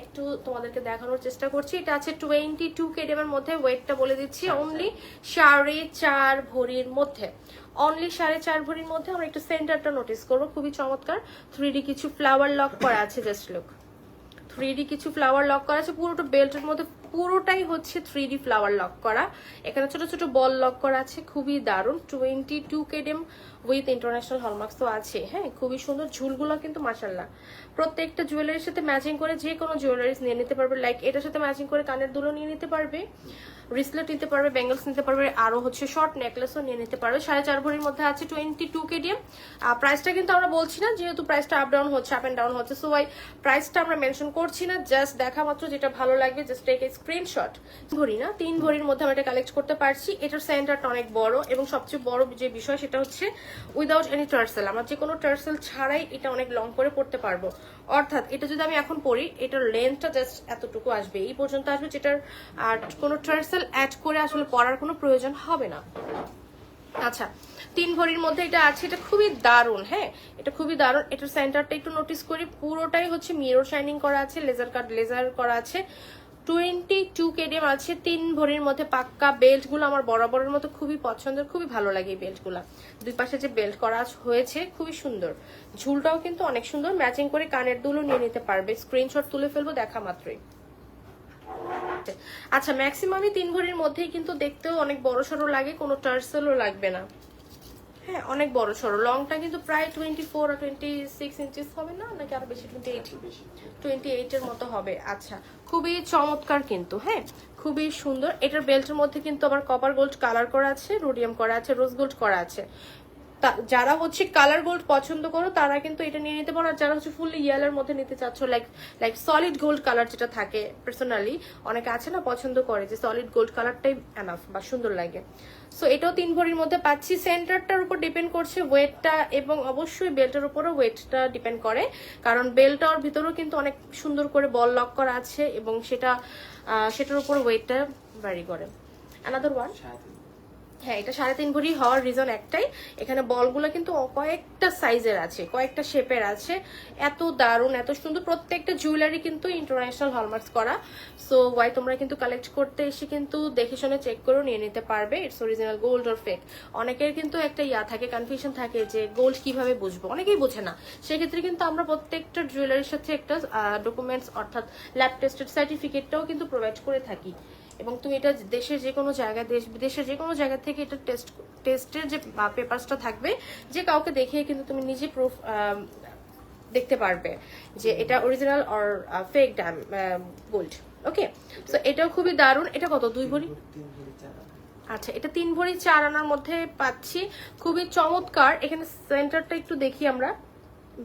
একটু তোমাদেরকে দেখানোর চেষ্টা করছি। এটা আছে টোয়েন্টি টু কেডিএমের মধ্যে। ওয়েটটা বলে দিচ্ছি অনলি সাড়ে চার ভরির মধ্যে। অনলি সাড়ে চার ভরির মধ্যে আমরা একটু সেন্টারটা নোটিস করব। খুবই চমৎকার। থ্রি কিছু ফ্লাওয়ার লক করা আছে জাস্ট লুক থ্রি কিছু ফ্লাওয়ার লক করা আছে। পুরোটা বেল্টের মধ্যে পুরোটাই হচ্ছে থ্রি ফ্লাওয়ার লক করা। এখানে ছোট ছোট বল লক করা আছে। খুবই দারুণ। Twenty two K D M with international hallmarks তো আছে। হ্যাঁ খুবই সুন্দর। ঝুলগুলো কিন্তু মাসাল্লাহ প্রত্যেকটা জুয়েলারির সাথে ম্যাচিং করে যে কোনো জুয়েলারিস নিয়ে নিতে পারবে। লাইক এটার সাথে ম্যাচিং করে কানের দুলো নিয়ে নিতে পারবে। রিসলেট নিতে পারবে ব্যাঙ্গলস নিতে পারবে আরও হচ্ছে শর্ট নেকলেসও নিয়ে নিতে পারবে। সাড়ে চার ভরির মধ্যে আছে টোয়েন্টি টু কেডিএম প্রাইসটা কিন্তু আমরা বলছি না, যেহেতু প্রাইসটা আপ ডাউন হচ্ছে আপ ডাউন হচ্ছে। সো ওয়াই প্রাইসটা আমরা মেনশন করছি না জাস্ট দেখা মাত্র যেটা ভালো লাগবে জাস্ট টেক এ স্ক্রিনশট ভরি না, তিন ভরির মধ্যে আমরা এটা কালেক্ট করতে পারছি। এটার সেন্টারটা অনেক বড়, এবং সবচেয়ে বড় যে বিষয় সেটা হচ্ছে উইদাউট এনি টার্সেল আমরা যে কোনো টার্সেল ছাড়াই এটা অনেক লং করে পড়তে পারব। অর্থাৎ, এটা যদি আমি এখন পড়ি, এটার লেন্থটা জাস্ট এতটুকু আসবে। এই পর্যন্ত আসবে যেটার, আর কোনো টার্সেল অ্যাড করে আসলে পড়ার কোনো প্রয়োজন হবে না। আচ্ছা তিন ভরির মধ্যে এটা আছে, এটা খুবই দারুণ হ্যাঁ? এটা খুবই দারুণ। এটার সেন্টারটা একটু নোটিস করি, পুরোটাই হচ্ছে মিরর শাইনিং করা আছে লেজার কাট লেজার করা আছে। টোয়েন্টি টু কেডিএম আছে, তিন ভরির মধ্যে পাক্কা বেল্টগুলো আমার বরাবরের মতো খুবই পছন্দের, খুবই ভালো লাগে এই বেল্টগুলা দুই পাশে যে বেল্ট করা হয়েছে, খুবই সুন্দর। ঝুলটাও কিন্তু অনেক সুন্দর ম্যাচিং করে কানের দুলো নিয়ে নিতে পারবে। স্ক্রিনশট তুলে ফেলব, দেখা মাত্রই। আচ্ছা ম্যাক্সিমামই তিন ভরির মধ্যেই কিন্তু দেখতেও অনেক বড় সড়ো লাগে কোনো টার্সেলও লাগবে না। হ্যাঁ অনেক বড় সড়ো লংটা কিন্তু প্রায় টোয়েন্টি ফোর আর টোয়েন্টি সিক্স ইঞ্চিস হবে না? নাকি আরও বেশি? টোয়েন্টি এইট টোয়েন্টি এইটের মতো হবে। আচ্ছা খুবই চমৎকার কিন্তু হ্যাঁ? খুবই সুন্দর। এটার বেল্টের মধ্যে কিন্তু আবার কপার গোল্ড কালার করা আছে রোডিয়াম করা আছে রোজ গোল্ড করা আছে। যারা হচ্ছে কালার গোল্ড পছন্দ করো, তারা কিন্তু এটা নিয়ে নিতে পারো। আর যারা হচ্ছে ফুললি ইয়েলোর মধ্যে নিতে চাচ্ছ like like solid gold colour যেটা থাকে পার্সোনালি অনেকে আছে না পছন্দ করে যে সলিড গোল্ড কালারটাই এনাফ বা সুন্দর লাগে। সো এটাও তিন ভরির মধ্যে পাচ্ছি। সেন্টারটার উপর ডিপেন্ড করছে ওয়েটটা এবং অবশ্যই বেল্টের উপরও ওয়েটটা ডিপেন্ড করে। কারণ বেল্টার ভিতরেও কিন্তু অনেক সুন্দর করে বল লক করা আছে এবং সেটা সেটার উপর ওয়েটটা ভ্যারি করে। অ্যানাদার ওয়ান হ্যাঁ এটা সাড়ে তিন ভরি হওয়ার রিজন একটাই। এখানে বলগুলো কিন্তু কয়েকটা সাইজের আছে, কয়েকটা শেপের আছে। এত দারুণ, এত সুন্দর। প্রত্যেকটা জুয়েলারি কিন্তু ইন্টারন্যাশনাল হলমার্কস করা। সো ওয়াই তোমরা কিন্তু কালেক্ট করতে এসে কিন্তু দেখে শুনে চেক করেও নিয়ে নিতে পারবে। It's original gold or fake অনেকের কিন্তু একটা ইয়া থাকে কনফিউশন থাকে যে গোল্ড কীভাবে বুঝব? অনেকেই বোঝে না। সেক্ষেত্রে কিন্তু আমরা প্রত্যেকটা জুয়েলারির সাথে একটা ডকুমেন্টস অর্থাৎ ল্যাব টেস্টেড সার্টিফিকেটটাও কিন্তু প্রোভাইড করে থাকি। এবং তুমি এটা দেশের যে কোনো জায়গায়, দেশ বিদেশের যে কোনো জায়গা থেকে এটা টেস্ট টেস্টের যে পেপারসটা থাকবে, যে কাউকে দেখিয়ে কিন্তু তুমি নিজে প্রুফ দেখতে পারবে যে এটা original or fake damn gold okay তো এটাও খুবই দারুণ। এটা কত, দুই ভরি? আচ্ছা এটা তিন ভরি চার আনার মধ্যে পাচ্ছি। খুবই চমৎকার। এখানে সেন্টারটা একটু দেখি আমরা।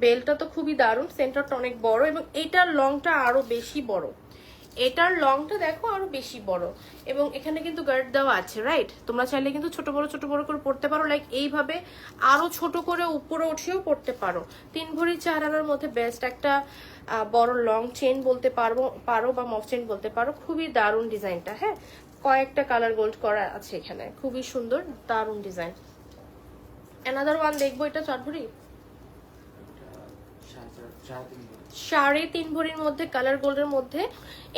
বেলটা তো খুবই দারুণ। সেন্টারটা অনেক বড় এবং এটার লংটা আরও বেশি বড়। এটার লংটা দেখো আরও বেশি বড়। এবং এখানে কিন্তু গার্ড দেওয়া আছে রাইট তোমরা চাইলে কিন্তু ছোট বড় ছোট বড় করে পড়তে পারো লাইক এইভাবে আরও ছোট করে উপরে উঠেও পড়তে পারো। তিন ভরি চার আনার মধ্যে বেস্ট একটা বড় লং চেন বলতে পারব, পারো বা মফ চেন বলতে পারো। খুবই দারুণ ডিজাইনটা হ্যাঁ? কয়েকটা কালার গোল্ড করা আছে এখানে, খুবই সুন্দর, দারুণ ডিজাইন। অ্যানাদার ওয়ান দেখব, এটা চার ভরি? সাড়ে তিন ভরির মধ্যে কালার গোল্ডের মধ্যে।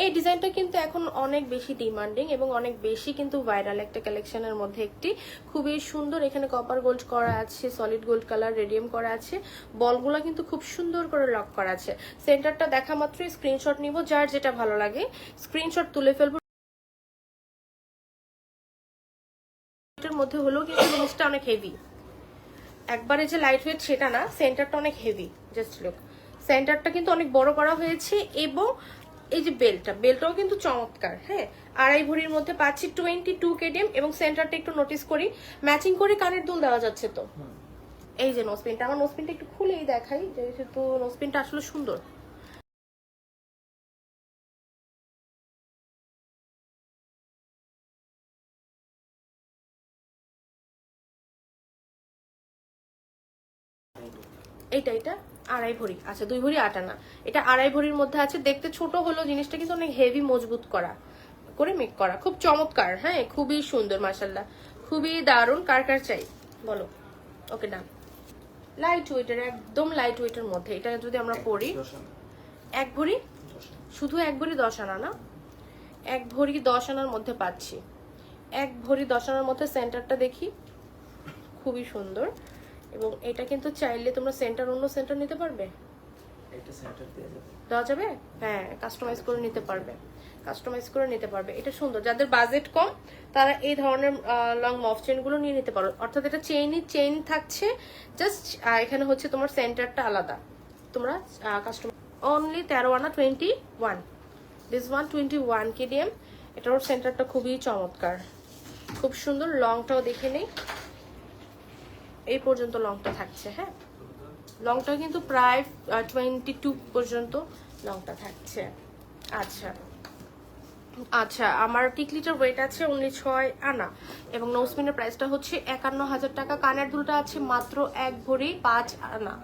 এই ডিজাইনটা কিন্তু এখন অনেক বেশি ডিমান্ডিং এবং অনেক বেশি কিন্তু ভাইরাল একটা কালেকশনের মধ্যে একটি। খুবই সুন্দর, এখানে কপার গোল্ড করা আছে সলিড গোল্ড কালার রেডিয়াম করা আছে। বলগুলো কিন্তু খুব সুন্দর করে লক করা আছে। সেন্টারটা দেখা মাত্রই স্ক্রিনশট নিব, যার যেটা ভালো লাগে। স্ক্রিনশট তুলে ফেলব। মধ্যে হলেও কিন্তু জিনিসটা অনেক হেভি একবারে যে লাইট ওয়েট সেটা না সেন্টারটা অনেক হেভি জাস্ট লুক সেন্টারটা কিন্তু অনেক বড় করা হয়েছে এবং এই যে বেলটা বেলটাও কিন্তু চমৎকার হ্যাঁ? আড়াই ভরির মধ্যে পাচ্ছি টোয়েন্টি টু কেডিএম এবং সেন্টারটা একটু নোটিস করি। ম্যাচিং করে কানের দুল দেওয়া যাচ্ছে তো। এই যে নোসপিনটা আমার নোসপিনটা একটু খুলেই দেখাই যেহেতু নোসপিনটা আসলে সুন্দর। এইটা এটা আড়াই ভরি। আচ্ছা দুই ভরি আট আনা এটা আড়াই ভরির মধ্যে আছে। দেখতে ছোট হলো জিনিসটা কিন্তু অনেক হেভি মজবুত করা। করে মেক করা। খুব চমৎকার হ্যাঁ? খুবই সুন্দর মাসাল্লাহ খুবই দারুণ। কার কার চাই? বলো। ওকে ডান লাইট ওয়েটের একদম লাইট ওয়েটের মধ্যে। এটা যদি আমরা পড়ি। এক ভরি? শুধু এক ভরি দশ আনা না? এক ভরি দশ আনার মধ্যে পাচ্ছি। এক ভরি দশ আনার মধ্যে সেন্টারটা দেখি। খুবই সুন্দর। এবং এটা কিন্তু চাইলে তোমরা সেন্টার অন্য সেন্টার নিতে পারবে? একটা সেন্টার দেওয়া যাবে দেওয়া যাবে? হ্যাঁ কাস্টমাইজ করে নিতে পারবে। কাস্টমাইজ করে নিতে পারবে। এটা সুন্দর। যাদের বাজেট কম তারা এই ধরনের লং মফ চেনগুলো নিয়ে নিতে পারো। অর্থাৎ এটা চেইনই চেইন থাকছে। জাস্ট এখানে হচ্ছে তোমার সেন্টারটা আলাদা। তোমরা কাস্টমার অনলি তেরো আনা twenty one this one twenty one K D M এটার সেন্টারটা খুবই চমৎকার। খুব সুন্দর। লংটাও দেখে নেই। এই পর্যন্ত লংটা থাকছে হ্যাঁ? লংটা কিন্তু প্রায় টোয়েন্টি টু পর্যন্ত লংটা থাকছে। আচ্ছা। আচ্ছা আমার টিকলিটার ওয়েট আছে উনিশ ছয় আনা, এবং নোসমিনের প্রাইসটা হচ্ছে একান্ন হাজার টাকা। কানের দুলটা আছে মাত্র এক ভরি পাঁচ আনা।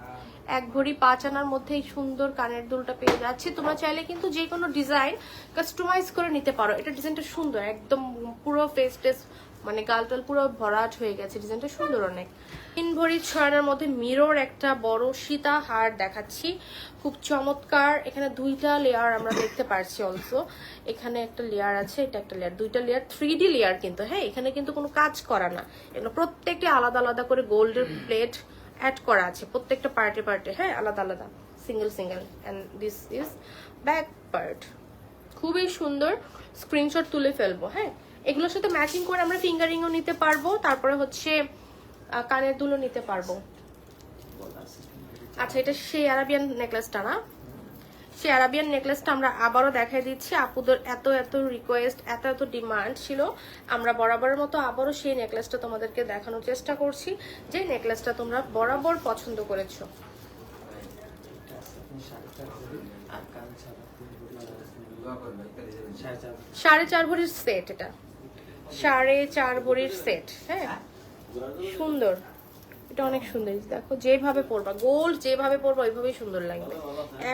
এক ভরি পাঁচ আনার মধ্যে এই সুন্দর কানের দুলটা পেয়ে যাচ্ছে। তোমরা চাইলে কিন্তু যে কোনো ডিজাইন কাস্টমাইজ করে নিতে পারো। এটা ডিজাইনটা সুন্দর, একদম পুরো ফেস টেস মানে গালটাল পুরো ভরাট হয়ে গেছে, ডিজাইনটা সুন্দর অনেক। তিন ভরি ছয়ানার মধ্যে মিরর একটা বড় সীতা হার দেখাচ্ছি। খুব চমৎকার, এখানে দুইটা লেয়ার আমরা দেখতে পারছি অলসো এখানে একটা লেয়ার আছে, এটা একটা লেয়ার দুইটা লেয়ার থ্রি লেয়ার কিন্তু হ্যাঁ এখানে কিন্তু কোনো কাজ করা না। এগুলো প্রত্যেকটি আলাদা আলাদা করে গোল্ডের প্লেট অ্যাড করা আছে, প্রত্যেকটা পার্টে পার্টে হ্যাঁ আলাদা আলাদা। Single single and this is back part খুবই সুন্দর স্ক্রিনশট তুলে ফেলব হ্যাঁ। এগুলোর সাথে ম্যাচিং করে আমরা ফিঙ্গারিংও নিতে পারব, তারপরে হচ্ছে কানের দুলো নিতে পারব। আচ্ছা এটা সেই আরাবিয়ান নেকলেসটা না? সেই আরাবিয়ান নেকলেসটা আমরা আবারও দেখাই দিচ্ছি। আপুদের এত এত রিকোয়েস্ট এত এত ডিমান্ড ছিল। আমরা বরাবরের মতো আবারও সেই নেকলেসটা তোমাদেরকে দেখানোর চেষ্টা করছি। যে নেকলেসটা তোমরা বরাবর পছন্দ করেছ। সাড়ে চার ভরির সেট এটা। সাড়ে চার ভরির সেট হ্যাঁ? সুন্দর। এটা অনেক সুন্দর দেখো যেভাবে পরবা গোল্ড যেভাবে পরবা ওইভাবেই সুন্দর লাগবে।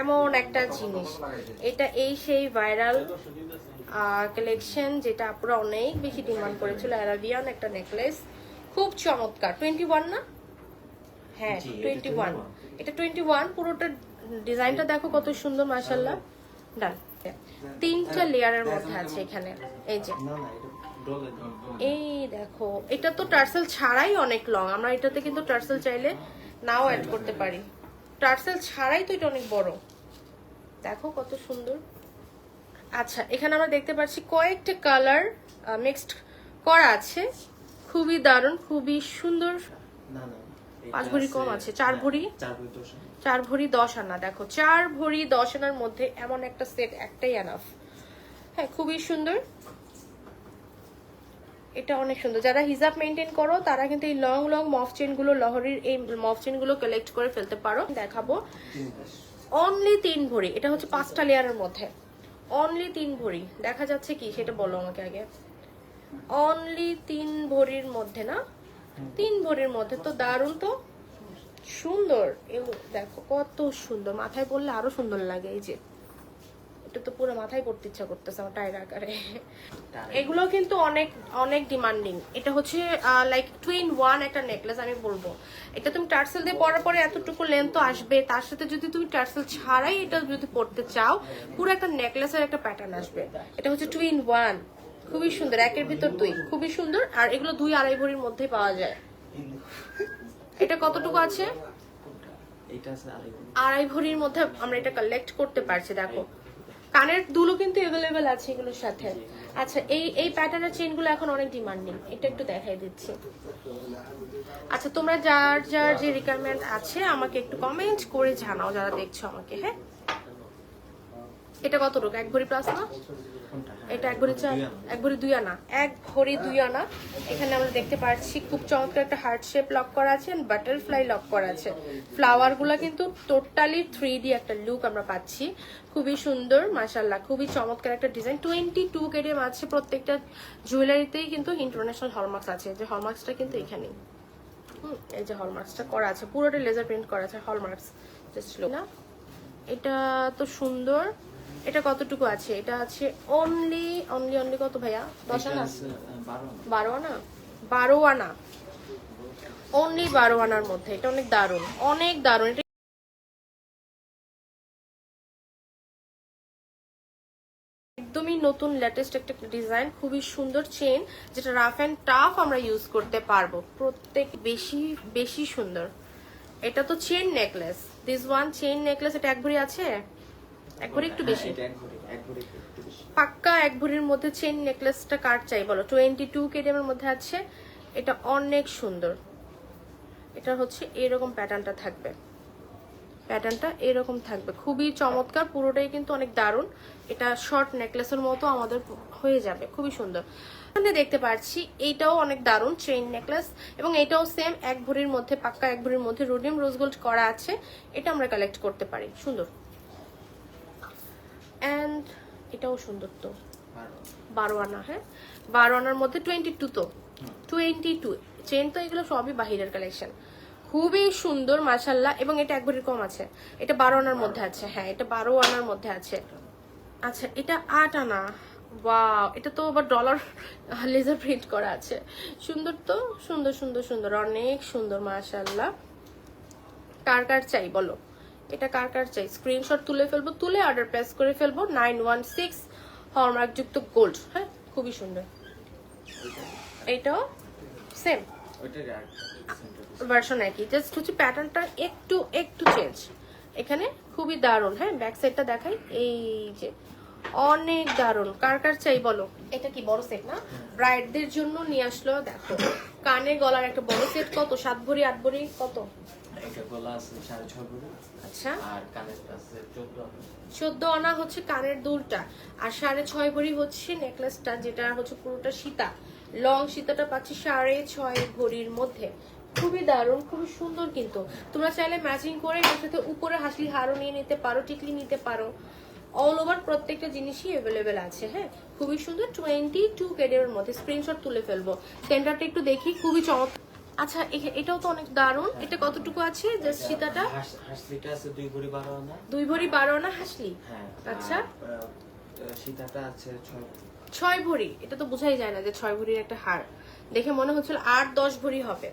এমন একটা জিনিস। এটা এই সেই ভাইরাল কালেকশন যেটা আপনারা অনেক বেশি ডিমান্ড করেছিল অ্যারাবিয়ান একটা নেকলেস খুব চমৎকার। টোয়েন্টি ওয়ান না? হ্যাঁ টোয়েন্টি ওয়ান এটা টোয়েন্টি ওয়ান পুরোটা ডিজাইনটা দেখো কত সুন্দর মাসাল্লাহ ডান তিনটা লেয়ারের মধ্যে আছে এখানে। এই যে এই দেখো এটা তো টার্সেল ছাড়াই অনেক লং আমরা এটাতে কিন্তু টার্সেল চাইলে নাও অ্যাড করতে পারি। টার্সেল ছাড়াই তো এটা অনেক বড়। দেখো কত সুন্দর। আচ্ছা এখানে আমরা দেখতে পাচ্ছি কয়েকটা কালার মিক্সড করা আছে। খুবই দারুণ খুবই সুন্দর। পাঁচ ভরি কম আছে, চার ভরি? চার ভরি দশ আনা দেখো চার ভরি দশ আনার মধ্যে এমন একটা সেট একটাই আনাফ হ্যাঁ খুবই সুন্দর। এটা অনেক সুন্দর। যারা হিজাব মেনটেন করো, তারা কিন্তু এই লং লং মফ চেনগুলো, লহরির এই মফ চেনগুলো কালেক্ট করে ফেলতে পারো। দেখাবো। অনলি তিন ভরি। এটা হচ্ছে পাঁচটা লেয়ারের মধ্যে। অনলি তিন ভরি। দেখা যাচ্ছে কি? সেটা বলো আমাকে আগে। অনলি তিন ভরির মধ্যে না? তিন ভরির মধ্যে। তো দারুণ তো? সুন্দর। এও দেখো কত সুন্দর। মাথায় পড়লে আরও সুন্দর লাগে এই যে। এটা তো পুরো মাথায় পড়তে ইচ্ছা করতেছে আমার টাইর আকারে। এগুলো কিন্তু অনেক অনেক ডিমান্ডিং এটা হচ্ছে লাইক টুইন ওয়ান একটা নেকলেস আমি বলব। এটা তুমি টার্সেল দিয়ে পরার পরে এতটুকু লেন্থ তো আসবে। তার সাথে যদি তুমি টার্সেল ছাড়াই এটা যদি পড়তে চাও পুরো একটা নেকলেসের একটা প্যাটার্ন আসবে। এটা হচ্ছে টুইন ওয়ান খুবই সুন্দর। একের ভিতর দুই। খুবই সুন্দর। আর এগুলো দুই আড়াই ভরির মধ্যে পাওয়া যায়। এটা কতটুকু আছে। আড়াই ভরির মধ্যে আমরা এটা কালেক্ট করতে পারছি দেখো। কানের দুলো কিন্তু অ্যাভেলেবেল আছে এগুলোর সাথে। আচ্ছা এই এই প্যাটার্নের চেনগুলো এখন অনেক ডিমান্ডিং এটা একটু দেখাই দিচ্ছি। আচ্ছা তোমরা যার যার যে রিকোয়ারমেন্ট আছে, আমাকে একটু কমেন্ট করে জানাও, যারা দেখছ আমাকে হ্যাঁ? এটা কতটুকু এক ভরি প্লাস না এটা এক ভরি চার এক ভরি দুই আনা? এক ভরি দুই আনা। এখানে আমরা দেখতে পাচ্ছি খুব চমৎকার একটা হার্ট শেপ লক করা আছে বাটারফ্লাই লক করা আছে। ফ্লাওয়ারগুলা কিন্তু টোটালি থ্রি ডি একটা লুক আমরা পাচ্ছি। খুবই সুন্দর মাসাল্লাহ খুবই চমৎকার একটা ডিজাইন টোয়েন্টি টু কেডিএম আছে প্রত্যেকটা জুয়েলারিতেই কিন্তু ইন্টারন্যাশনাল হলমার্কস আছে। যে হলমার্কসটা কিন্তু এখানেই। এই যে হলমার্কসটা করা আছে। পুরোটা লেজার প্রিন্ট করা আছে হলমার্কস জাস্ট না এটা তো সুন্দর। এটা কতটুকু আছে? এটা আছে অনলি অনলি অনলি কত ভাইয়া? দশ আনা? বারো আনা। বারো আনা? অনলি বারো আনার মধ্যে। এটা অনেক দারুণ। অনেক দারুণ। এটা একদমই নতুন লেটেস্ট একটা ডিজাইন খুবই সুন্দর চেন যেটা রাফ অ্যান্ড টাফ আমরা ইউজ করতে পারব। প্রত্যেক বেশি বেশি সুন্দর। এটা তো chain necklace this one chain necklace এটা এক ভরি আছে? এক ভরি একটু বেশি। হ্যাঁ, একটু বেশি। পাক্কা এক ভরির মধ্যে চেন নেকলেসটা কার চাই বলো? টোয়েন্টি টু কেডিএমের মধ্যে আছে। এটা অনেক সুন্দর। এটা হচ্ছে এরকম প্যাটার্নটা থাকবে। প্যাটার্নটা এরকম থাকবে। খুবই চমৎকার পুরোটাই কিন্তু অনেক দারুণ। এটা শর্ট নেকলেসের মতো আমাদের হয়ে যাবে। খুবই সুন্দর। এখানে দেখতে পাচ্ছি এইটাও অনেক দারুণ চেইন নেকলেস এবং এটাও সেম এক ভরির মধ্যে পাক্কা এক ভরির মধ্যে রোডিয়াম রোজ গোল্ড করা আছে। এটা আমরা কালেক্ট করতে পারি। সুন্দর। অ্যান্ড এটাও সুন্দর তো। বারো আনা। হ্যাঁ? বারো আনার মধ্যে টোয়েন্টি টু তো। টোয়েন্টি টু চেন তো এগুলো সবই বাহিরের কালেকশন খুবই সুন্দর মাসাল্লাহ এবং এটা এক ভরির কম আছে। এটা বারো আনার মধ্যে আছে হ্যাঁ এটা বারো আনার মধ্যে আছে। আচ্ছা এটা আট আনা। ওয়াও এটা তো আবার ডলার লেজার প্রিন্ট করা আছে। সুন্দর তো? সুন্দর সুন্দর সুন্দর। অনেক সুন্দর মাশাল্লাহ কার কার চাই বলো? এটা কার কার চাই? স্ক্রিনশট তুলে ফেলব তুলে অর্ডার প্লেস করে ফেলব। নাইন ওয়ান সিক্স হলমার্ক যুক্ত গোল্ড হ্যাঁ? খুবই সুন্দর। এইটাও সেম ভার্সন একই। জাস্ট হচ্ছে প্যাটার্নটা একটু একটু চেঞ্জ এখানে খুবই দারুণ হ্যাঁ? ব্যাক সাইডটা দেখাই। এই যে অনেক দারুণ। কার কার চাই বলো? এটা কি বড় সেট না? ব্রাইডদের জন্য নিয়ে আসলো দেখো। কানে গলার একটা বড় সেট কত? সাত ভরি আট ভরি কত? এটা গলা আছে সাড়ে ছয় ভরি আচ্ছা। আর কানেরটা আছে চোদ্দ চোদ্দ আনা হচ্ছে কানের দুলটা। আর সাড়ে ছয় ভরি হচ্ছে নেকলেসটা যেটা হচ্ছে পুরোটা সীতা। লং সীতাটা পাচ্ছি সাড়ে ছয় ভরির মধ্যে। খুবই দারুণ খুবই সুন্দর কিন্তু। তোমরা চাইলে ম্যাচিং করে এর সাথে উপরে হাসলি হারও নিয়ে নিতে পারো টিকলি নিতে পারো। অল ওভার প্রত্যেকটা জিনিসই অ্যাভেলেবেল আছে হ্যাঁ? খুবই সুন্দর টোয়েন্টি টু কেডের মধ্যে স্ক্রিনশট তুলে ফেলব। সেন্টারটা একটু দেখি খুবই চমৎকার। আচ্ছা এটাও তো অনেক দারুণ। এটা কতটুকু আছে জাস্ট সীতাটা? হাঁস- হাঁসলিটা আছে দুই ভরি বারো আনা। দুই ভরি বারো আনা হাসলি? হ্যাঁ আচ্ছা। সীতাটা আছে ছয়। ছয় ভরি। এটা তো বোঝাই যায় না যে ছয় ভরির একটা হার দেখে মনে হচ্ছিল আট দশ ভরি হবে।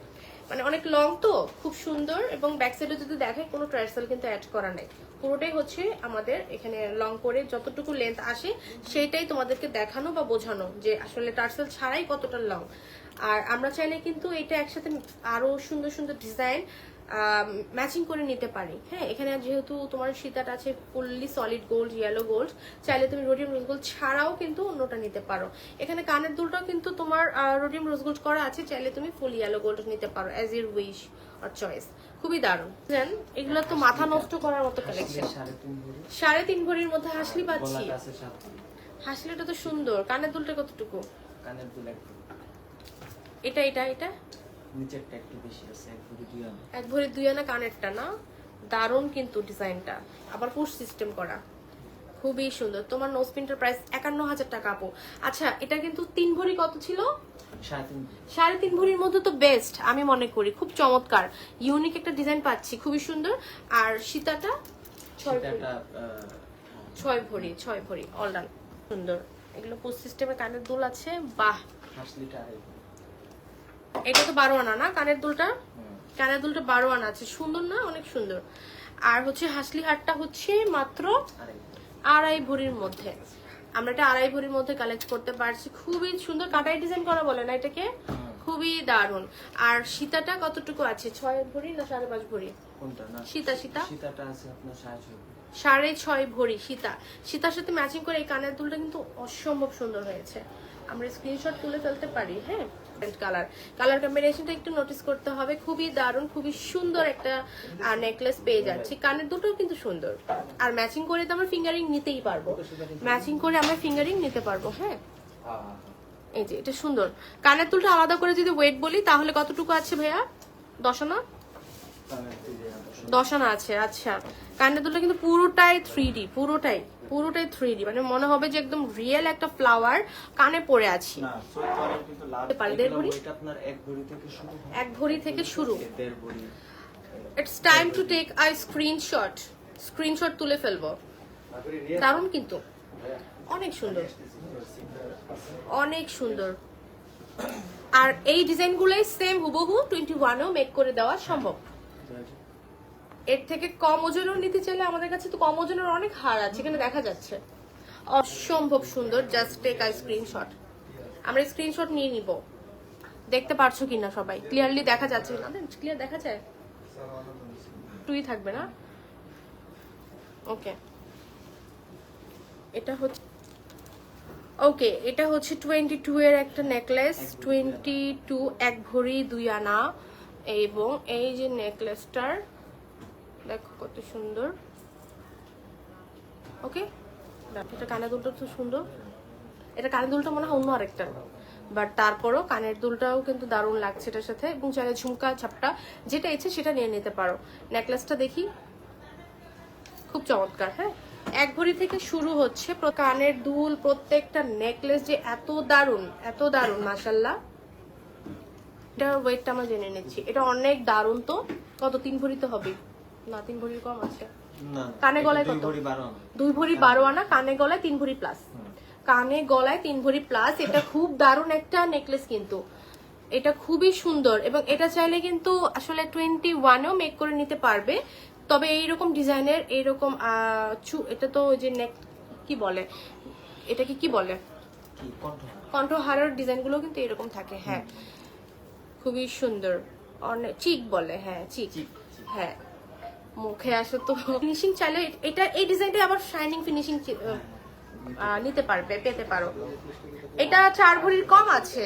মানে অনেক লং তো খুব সুন্দর এবং ব্যাক সাইডে যদি দেখে কোনো ট্রাইসাল কিন্তু অ্যাড করা নেই। পুরোটাই হচ্ছে আমাদের এখানে লং করে যতটুকু লেন্থ আসে সেইটাই তোমাদেরকে দেখানো বা বোঝানো যে আসলে টার্সেল ছাড়াই কতটা লং আর আমরা চাইলে কিন্তু এটা একসাথে আরও সুন্দর সুন্দর ডিজাইন ম্যাচিং করে নিতে পারি। হ্যাঁ এখানে যেহেতু তোমার সীতাটা আছে fully solid gold yellow gold চাইলে তুমি রোডিয়াম রোজ গোল্ড ছাড়াও কিন্তু অন্যটা নিতে পারো। এখানে কানের দুলটাও কিন্তু তোমার রোডিয়াম রোজ গোল্ড করা আছে চাইলে তুমি ফুল ইয়েলো গোল্ড নিতে পারো অ্যাজ ইউর উইশ আর চয়েস খুবই দারুণ। জান এগুলো তো মাথা নষ্ট করার মতো কালেকশন সাড়ে তিন ভরির মধ্যে হাসলি পাচ্ছি। হাসলিটা তো সুন্দর। কানের দুলটা কতটুকু? কানের দুল এটা এটা এটা? নিচেরটা একটু বেশি আছে এক ভরি দুই আনা। এক ভরি দুই আনা কানেরটা না? দারুণ কিন্তু ডিজাইনটা। আবার পুশ সিস্টেম করা। খুবই সুন্দর। তোমার নোজ পিনটার প্রাইস একান্ন হাজার টাকা আপু। আচ্ছা এটা কিন্তু তিন ভরি কত ছিল? সাড়ে তিন ভরির মধ্যে তো বেস্ট আমি মনে করি। খুব চমৎকার। ইউনিক একটা ডিজাইন পাচ্ছি খুবই সুন্দর। আর সীতাটা? ছয় ভরি। ছয় ভরি ছয় ভরি। অলরান সুন্দর। এগুলো পুশ সিস্টেমে কানের দুল আছে। বাহ। এটা তো বারো আনা না? কানের দুলটা? কানের দুলটা বারো আনা আছে। সুন্দর না? অনেক সুন্দর। আর হচ্ছে হাসলি হাটটা হচ্ছে মাত্র আড়াই ভরির মধ্যে। আমরা এটা আড়াই ভরির মধ্যে কালেক্ট করতে পারছি। খুবই সুন্দর কাটাই ডিজাইন করা বলে না এটাকে? খুবই দারুণ। আর সীতাটা কতটুকু আছে? ছয় ভরি না সাড়ে পাঁচ ভরি? সীতা সীতা? সীতাটা আছে আপনার সাড়ে ছয় ভরি। সাড়ে ছয় ভরি সীতা। সীতার সাথে ম্যাচিং করে এই কানের দুলটা কিন্তু অসম্ভব সুন্দর হয়েছে। আমরা স্ক্রিনশট তুলে ফেলতে পারি হ্যাঁ? কালার কালার কম্বিনেশনটা একটু নোটিস করতে হবে। খুবই দারুণ, খুবই সুন্দর একটা নেকলেস পেয়ে যাচ্ছি। কানের দুটোও কিন্তু সুন্দর। আর ম্যাচিং করে তো আমরা ফিঙ্গারিং নিতেই পারব। ম্যাচিং করে আমরা ফিঙ্গারিং নিতে পারব হ্যাঁ? এই যে, এটা সুন্দর। কানের দুলটা আলাদা করে যদি ওয়েট বলি, তাহলে কতটুকু আছে ভাইয়া? দশানা দুল দেওয়া দশ। দশানা আছে আচ্ছা। কানের দুলটা কিন্তু পুরোটাই থ্রি ডি পুরোটাই পুরোটাই থ্রি ডি মানে মনে হবে যে একদম রিয়েল একটা ফ্লাওয়ার কানে আছি। পারে, আপনার এক ভরি থেকে শুরু। It's time to take a screenshot screenshot তুলে ফেলব। দারুণ কিন্তু। অনেক সুন্দর। অনেক সুন্দর। আর এই ডিজাইনগুলোই সেম হুবহু টোয়েন্টি ওয়ানেও মেক করে দেওয়া সম্ভব। এর থেকে কম ওজনেও নিতে চাইলে আমাদের কাছে তো কম ওজনের অনেক হার আছে এখানে দেখা যাচ্ছে। অসম্ভব সুন্দর জাস্ট টেক আই স্ক্রিনশট আমরা স্ক্রিনশট নিয়ে নিব। দেখতে পারছ কিনা সবাই? ক্লিয়ারলি দেখা যাচ্ছে। না ক্লিয়ার দেখা যায়? টুই থাকবে না? ওকে এটা হচ্ছে ওকে এটা হচ্ছে টোয়েন্টি টু এর একটা নেকলেস টোয়েন্টি টু এক ভরি। দুই আনা। এবং এই যে নেকলেসটার দেখো কত সুন্দর। ওকে এটা কানের দুলটা তো সুন্দর। এটা কানের দুলটা মনে হয় অন্য আরেকটা। বাট তারপরও কানের দুলটাও কিন্তু দারুণ লাগছে এটার সাথে। এবং চাইলে ঝুমকা, ছাপটা, যেটা ইচ্ছে সেটা নিয়ে নিতে পারো। নেকলেসটা দেখি। খুব চমৎকার হ্যাঁ? এক ভরি থেকে শুরু হচ্ছে কানের দুল, প্রত্যেকটা নেকলেস যে এত দারুণ এত দারুণ মাসাল্লাহ এটা ওয়েটটা আমরা জেনে নিচ্ছি। এটা অনেক দারুণ তো। কত? তিন ভরি তো হবে। না তিন ভরির কম আছে। না কানে গলায় কত? দুই ভরি বারো আনা কানে গলায় তিন ভরি প্লাস কানে গলায় তিন ভরি প্লাস এটা খুব দারুণ একটা নেকলেস কিন্তু। এটা খুবই সুন্দর এবং এটা চাইলে কিন্তু আসলে টোয়েন্টি ওয়ানেও মেক করে নিতে পারবে। তবে এইরকম ডিজাইনের এইরকম এটা তো ওই যে নেক কি বলে? এটাকে কি বলে? কণ্ঠ কণ্ঠহারের ডিজাইনগুলো কিন্তু এরকম থাকে হ্যাঁ। খুবই সুন্দর। অনেক চিক বলে হ্যাঁ চিক, হ্যাঁ। মুখে আসো তো। ফিনিশিং চাইলে এটা এই ডিজাইনটা আবার শাইনিং ফিনিশিং নিতে পারবে পেতে পারো। এটা চার ভরির কম আছে।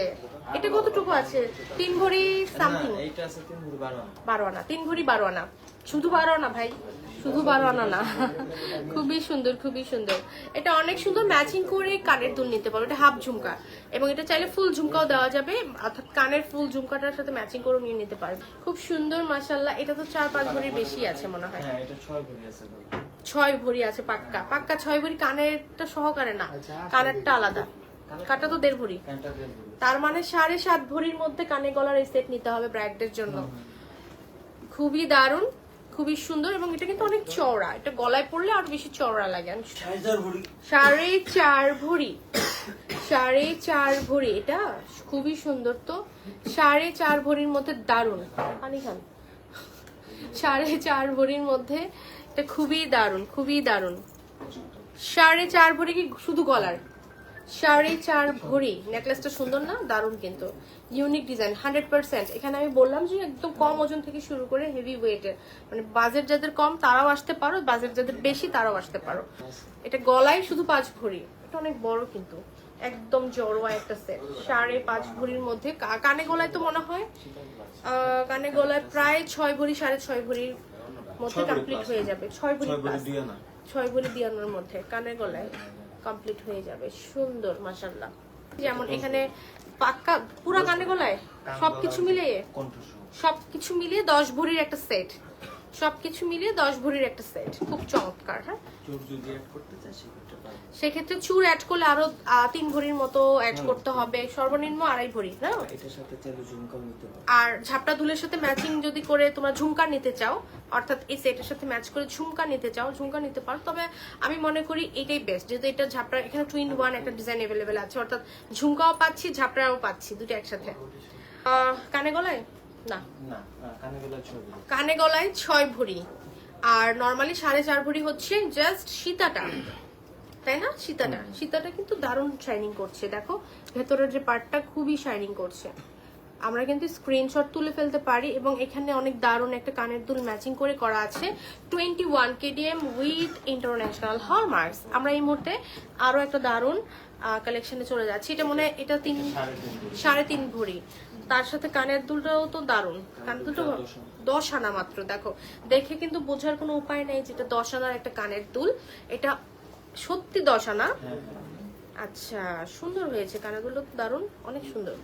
এটা কতটুকু আছে? তিন ভরি সামথিং। বারো আনা তিন ভরি বারো আনা। শুধু বারো আনা ভাই। শুধু বারো আনা না খুবই সুন্দর খুবই সুন্দর। এটা অনেক সুন্দর ম্যাচিং করে কানের দুল নিতে পারো এটা হাফ ঝুমকা। এবং এটা চাইলে ফুল ঝুমকাও দেওয়া যাবে অর্থাৎ কানের ফুল ঝুমকাটার সাথে ম্যাচিং করে নিয়ে নিতে পারবে। খুব সুন্দর মাসাল্লাহ এটা তো চার পাঁচ ভরির বেশি আছে মনে হয়। হ্যাঁ এটা ছয় ভরি আছে ছয় ভরি আছে পাক্কা। পাক্কা ছয় ভরি কানেরটা সহকারে না কানেরটা আলাদা। কাটা তো দেড় ভরি। দেড় ভরি। তার মানে সাড়ে সাত ভরির মধ্যে কানে গলার এই সেট নিতে হবে ব্রাইডদের জন্য। খুবই দারুণ। খুবই সুন্দর এবং এটা কিন্তু অনেক চওড়া। এটা গলায় পড়লে আরও বেশি চওড়া লাগে সাড়ে চার ভরি। সাড়ে চার ভরি এটা খুবই সুন্দর তো। সাড়ে চার ভরির মধ্যে দারুণ। পানি খান। সাড়ে চার ভরির মধ্যে এটা খুবই দারুণ খুবই দারুণ। সাড়ে চার ভরি কি শুধু গলার? সাড়ে চার ভরি। নেকলেসটা সুন্দর না? দারুণ কিন্তু। ইউনিক ডিজাইন হান্ড্রেড পার্সেন্ট এখানে আমি বললাম যে একদম কম ওজন থেকে শুরু করে হেভি ওয়েটের মানে বাজেট যাদের কম তারাও আসতে পারো বাজেট যাদের বেশি তারাও আসতে পারো। এটা গলায় শুধু পাঁচ ভরি এটা অনেক বড় কিন্তু। একদম জড়োয়া একটা সেট সাড়ে পাঁচ ভরির মধ্যে। কানে গলায় তো মনে হয় কানে গলায় প্রায় ছয় ভরি সাড়ে ছয় ভরির মধ্যে কমপ্লিট হয়ে যাবে। ছয় ভরি। ছয় ভরি দিয়ানোর মধ্যে কানে গলায় কমপ্লিট হয়ে যাবে। সুন্দর মাসাল্লাহ যেমন এখানে পাক্কা পুরো কানে গলায় সবকিছু মিলিয়ে সবকিছু মিলিয়ে দশ ভরির একটা সেট সবকিছু মিলিয়ে দশ ভরির একটা সেট খুব চমৎকার হ্যাঁ? করতে সেক্ষেত্রে চুর অ্যাড করলে আরও তিন ভরির মতো অ্যাড করতে হবে। সর্বনিম্ন আড়াই ভরি না? এটার সাথে চাইলে ঝুমকাও নিতে আর ঝাপটা দুলের সাথে ম্যাচিং যদি করে তোমরা ঝুমকা নিতে চাও অর্থাৎ এই সেটের সাথে ম্যাচ করে ঝুমকা নিতে চাও ঝুমকা নিতে পারো। তবে আমি মনে করি এটাই বেস্ট যেহেতু এটা ঝাপটা এখানে টুইন ওয়ান একটা ডিজাইন অ্যাভেলেবেল আছে। অর্থাৎ ঝুমকাও পাচ্ছি ঝাপটাও পাচ্ছি দুটো একসাথে। কানে গলায়? না। না, না, কানে গলায় ছয় ভরি। কানে গলায় ছয় ভরি। আর নর্মালি সাড়ে চার ভরি হচ্ছে জাস্ট সীতাটা। তাই না? সীতাটা। সীতাটা কিন্তু দারুণ শাইনিং করছে দেখো। ভেতরের যে পার্টটা খুবই শাইনিং করছে। আমরা কিন্তু স্ক্রিনশট তুলে ফেলতে পারি এবং এখানে অনেক দারুণ একটা কানের দুল ম্যাচিং করে করা আছে। Twenty one K D M with international hallmarks আমরা এই মুহূর্তে আরও একটা দারুণ কালেকশনে চলে যাচ্ছি। এটা মনে হয় এটা তিন সাড়ে তিন ভরি। তার সাথে কানের দুলটাও তো দারুণ। কানের দুলটা দশ আনা। দশ আনা মাত্র দেখো। দেখে কিন্তু বোঝার কোনো উপায় নেই যেটা দশ আনার একটা কানের দুল। এটা সত্যি দশ আনা হ্যাঁ, হ্যাঁ। আচ্ছা সুন্দর হয়েছে। তো দারুণ অনেক সুন্দর।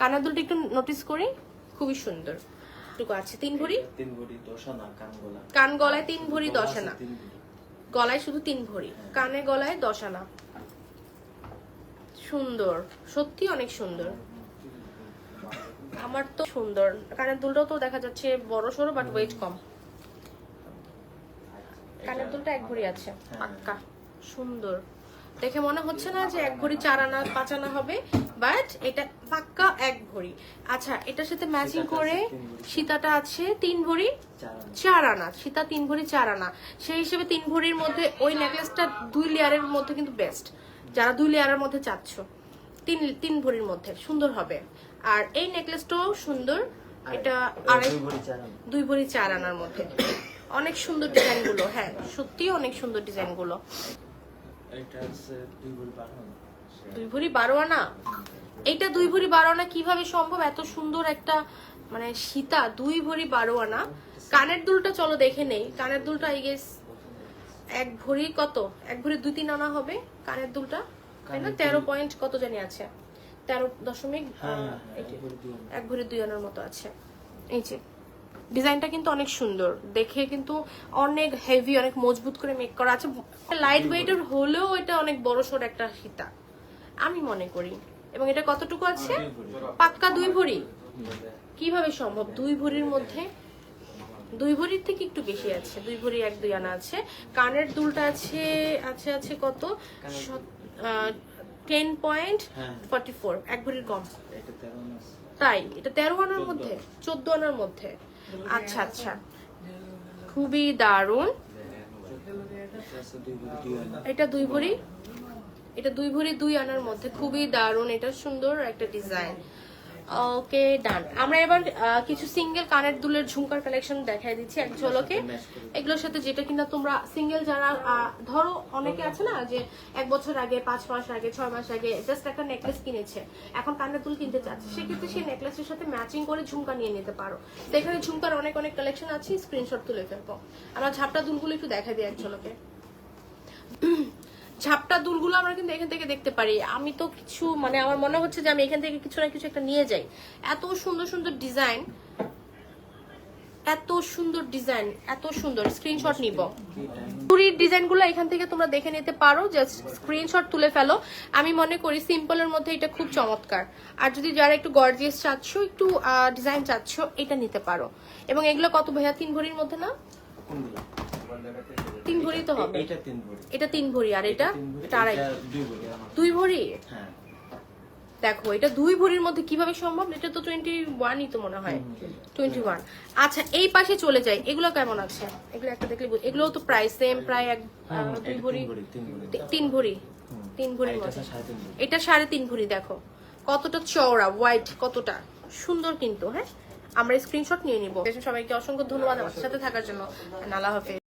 কানের দুলটা একটু নোটিস করি খুবই সুন্দর। টুকু আছে তিন ভরি? তিন ভরি, দশ আনা, কান গলা। কান গলায় তিন ভরি দশ আনা গলায় শুধু তিন ভরি কানে গলায় দশ আনা সুন্দর সত্যি অনেক সুন্দর। আমার তো সুন্দর। কানের দুলটাও তো দেখা যাচ্ছে বড় সড়ো বাট ওয়েট কম। কানের দুলটা এক ভরি আছে পাক্কা। সুন্দর। দেখে মনে হচ্ছে না যে এক ভরি চার আনা পাঁচ আনা হবে বাট এটা পাক্কা এক ভরি। আচ্ছা এটার সাথে ম্যাচিং করে। সীতাটা আছে তিন ভরি চার আনা। সীতা তিন ভরি চার আনা। সেই হিসেবে তিন ভরির মধ্যে ওই নেকলেসটা দুই লেয়ারের মধ্যে কিন্তু বেস্ট যারা দুই লেয়ারের মধ্যে চাচ্ছ তিন তিন ভরির মধ্যে সুন্দর হবে। আর এই নেকলেসটাও সুন্দর। এটা আড়াই দুই ভরি চার দুই ভরি চার আনার মধ্যে। অনেক সুন্দর ডিজাইনগুলো হ্যাঁ সত্যি অনেক সুন্দর ডিজাইনগুলো। এটা হচ্ছে দুই ভরি বারো আনা। দুই ভরি বারো আনা এইটা দুই ভরি বারো আনা কীভাবে সম্ভব? এত সুন্দর একটা মানে সীতা দুই ভরি বারো আনা কানের দুলটা চলো দেখে নেই। কানের দুলটা আই গেস এক ভরি কত? এক ভরি দুই তিন আনা হবে কানের দুলটা। তাই না? তেরো পয়েন্ট কত জানি আছে। তেরো দশমিক হ্যাঁ, এটি। এক ভরি দুই আনার মতো আছে। এই যে ডিজাইনটা কিন্তু অনেক সুন্দর। দেখে কিন্তু অনেক হেভি অনেক মজবুত করে মেক করা আছে। লাইট ওয়েটের হলেও এটা অনেক বড় সড় একটা সীতা আমি মনে করি। এবং এটা কতটুকু আছে? পাক্কা দুই ভরি। কীভাবে সম্ভব? দুই ভরির মধ্যে? দুই ভরির থেকে একটু বেশি আছে। দুই ভরি এক দুই আনা আছে। কানের দুলটা আছে আছে আছে কত? Ten point. ফর্টি ফোর এক ভরির কম। তাই এটা তেরো আনার মধ্যে। চোদ্দ আনার মধ্যে। আচ্ছা আচ্ছা। খুবই দারুণ। এটা দুই ভরি? এটা দুই ভরি, দুই আনার মধ্যে। খুবই দারুণ, এটা সুন্দর একটা ডিজাইন। ওকে ডান আমরা এবার কিছু সিঙ্গেল কানের দুলের ঝুমকার কালেকশন দেখাই দিচ্ছি এক ঝলকে। এগুলোর সাথে যেটা কিনা তোমরা সিঙ্গেল যারা ধরো অনেকে আছে না যে এক বছর আগে পাঁচ মাস আগে ছয় মাস আগে জাস্ট একটা নেকলেস কিনেছে এখন কানের দুল কিনতে চাচ্ছে সেক্ষেত্রে সেই নেকলেসের সাথে ম্যাচিং করে ঝুমকা নিয়ে নিতে পারো। তো এখানে ঝুমকার অনেক অনেক কালেকশন আছে স্ক্রিনশট তুলে ফেলব। আমরা ঝাপটা দুলগুলো একটু দেখা দিই এক ঝলকে। ঝাপটা দুলগুলো আমরা কিন্তু এখান থেকে দেখতে পারি। আমি তো কিছু মানে আমার মনে হচ্ছে যে আমি এখান থেকে কিছু না কিছু একটা নিয়ে যাই। এত সুন্দর সুন্দর ডিজাইন। এত সুন্দর ডিজাইন, এত সুন্দর। স্ক্রিনশট নিব? চুরির ডিজাইনগুলো এখান থেকে তোমরা দেখে নিতে পারো। জাস্ট স্ক্রিনশট তুলে ফেলো। আমি মনে করি সিম্পলের মধ্যে এটা খুব চমৎকার। আর যদি যারা একটু গর্জিয়াস চাচ্ছ, একটু ডিজাইন চাচ্ছ, এটা নিতে পারো। এবং এগুলো কত ভাইয়া? তিন ভরির মধ্যে না? তিন ভরি তো হবে। এটা তিন ভরি। এটা তিন ভরি আর এটা এটা আড়াই দুই ভরি। দুই হ্যাঁ। দেখো এটা দুই ভরির মধ্যে কীভাবে সম্ভব? এটা তো টোয়েন্টি ওয়ানই তো মনে হয়। টোয়েন্টি ওয়ান আচ্ছা এই পাশে চলে যাই। এগুলো কেমন আছে? এগুলো একটা দেখলে এগুলোও তো প্রায় সেম প্রায় এক দুই ভরি। তিন ভরি, তিন ভরি। তিন ভরি। ভরির এটা মধ্যে। সাড়ে তিন ভরি। এটা সাড়ে তিন ভরি দেখো। কতটা চওড়া হোয়াইট কতটা? সুন্দর কিন্তু হ্যাঁ? আমরা স্ক্রিনশট নিয়ে নিব। সবাইকে অসংখ্য ধন্যবাদ আমার সাথে থাকার জন্য। আল্লাহ হাফেজ।